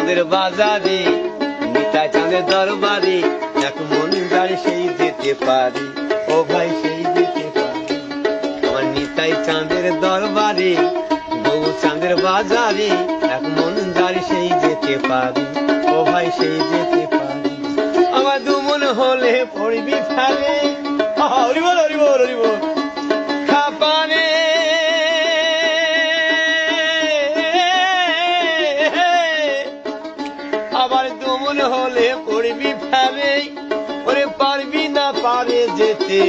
চাঁদের বাজারে, নিতাই চাঁদের দরবারে, এক মন যার সেই যেতে পারি, ও ভাই সেই যেতে পারি। নিতাই চাঁদের দরবারে, বউ চাঁদের বাজারে, এক মন যার সেই যেতে পারি, ও ভাই সেই যেতে পারি। আমার দুমন হলে পড়বি ফেলে। হরি বল হরি বল হরি বল। পারে যেতে।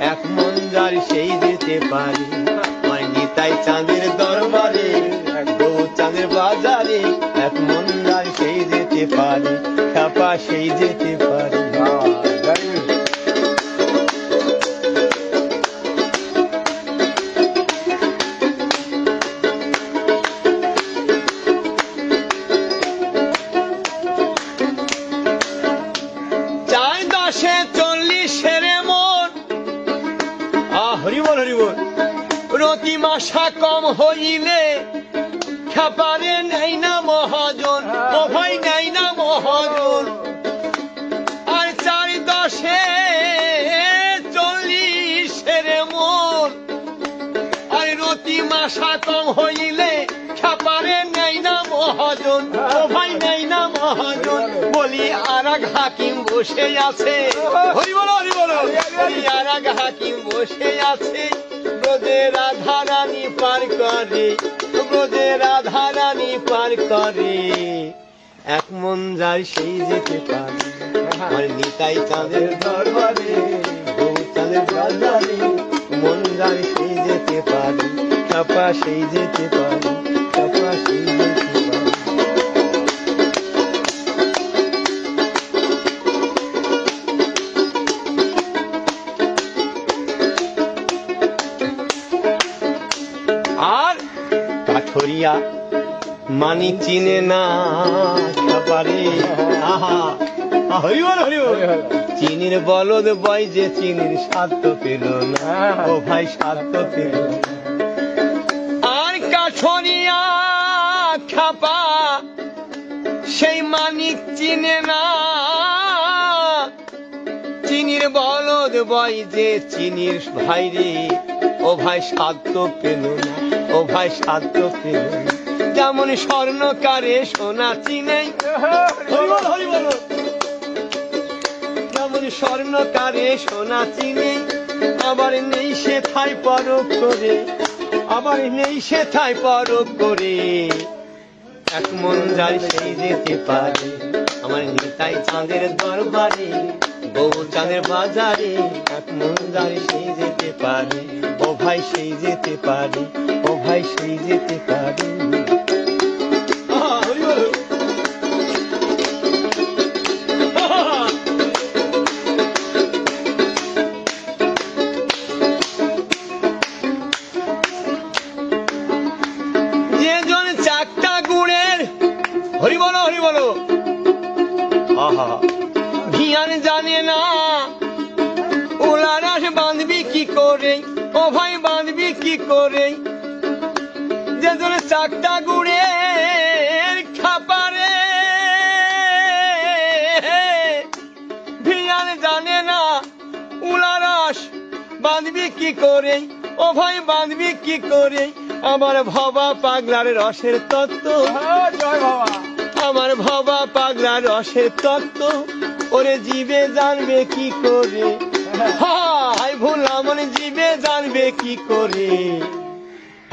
এক মন যার সেই যেতে পারে। মানে তাই চাঁদের দরবারে চাঁদের বাজারে, এক মন যার সেই যেতে পারে। খাপা সেই যেতে পারে। আহ হরি বল হরি বল মাসা কম হইলে খাপারে নেই না মহাজন ভাই নেই না মহাজন। আর চার দশে চল্লিশের মন আর রতি মাসা কম হইলে খাপারে নাই না মহাজন ভাই নেই না মহাজন। বলি আর এক হাকিম বসে আছে। হরি বলো হরি বলো। বলি আর এক হাকিম বসে আছে। ব্রজে রাধা রানী পার করে ব্রজে রাধা রানী পার করে। এক মন যার সেই যেতে পারে আমার নিতাই চাঁদের দরবারে বউ চাঁদের বাজারে মন যার সেই যেতে পারে চাপা সেই যেতে পারে চাপা সেই কাঠরিয়া মানি চিনে না আহা বল চিনির বলদ বয় যে চিনির স্বাদ তো পেল না। ও ভাই স্বাদ তো পেল আর কাঠরিয়া খাপা সেই মানিক চিনে না। চিনির বলদ বয় যে চিনির ভাই রে ও ভাই সাধ্য পেল না। ও ভাই সাধ্য পেল যেমন স্বর্ণকারে সোনা স্বর্ণকারে সোনা চিনে। আবার নেই সে থাই করে। আবার নেই সে থাই করে। এক মন সেই যেতে পারে। আমার নিতাই চাঁদের দরবারে, বউ চাঁদের বাজারে। এক মন যাই সেই যেতে পারে। ও ভাই সেই যেতে পারে। ভাই সেই যেতে পারে আহা, হরি বল। আহা। যে জন চারটা গুড়ের হরি বলো হরি বলো আহা ভিয়ান জানে না ওলারাস বাঁধবি কি করে ও বাঁধবি কি করে যে জন চারটা গুড়ের খাপারে। ভিয়ান জানে না উলারাস বাঁধবি কি করে? ও ভাই, বাঁধবি কি করে? আমার ভবা পাগলার রসের তত্ত্ব। আমার ভবা পাগলার রসের তত্ত্ব। ওরে জীবে জানবে কি করে? হাই ভুল, আমার জীবে জানবে কি করে?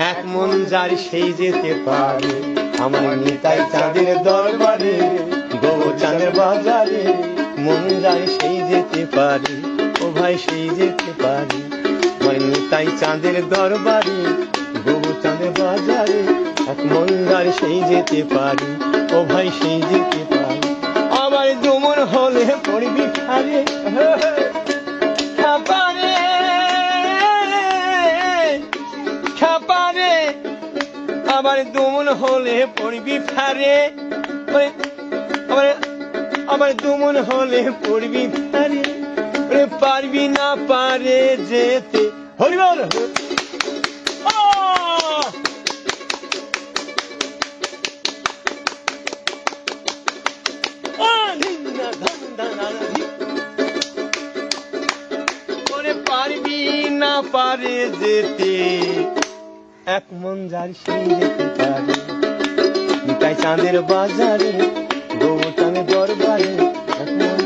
এক মন যার সেই যেতে পারে। আমার নিতাই চাঁদের দরবারে গো চাঁদের বাজারে, মন যার সেই যেতে পারে, ও ভাই সেই যেতে পারে। আমার নিতাই চাঁদের দরবারে গো চাঁদের বাজারে, এক মন যার সেই যেতে পারে, ও ভাই সেই যেতে পারে। আমার দুমন হলে পড়বি খালে আবার দুমন হলে পড়বি ফারে আবার আমার দুমন হলে পড়বি ফারে পারবি না পারে যেতে হরিবল পারবি না পারে যেতে এক মন যার সঙ্গে নিতাই চাঁদের বাজারে গৌতমে দরবারে এক মন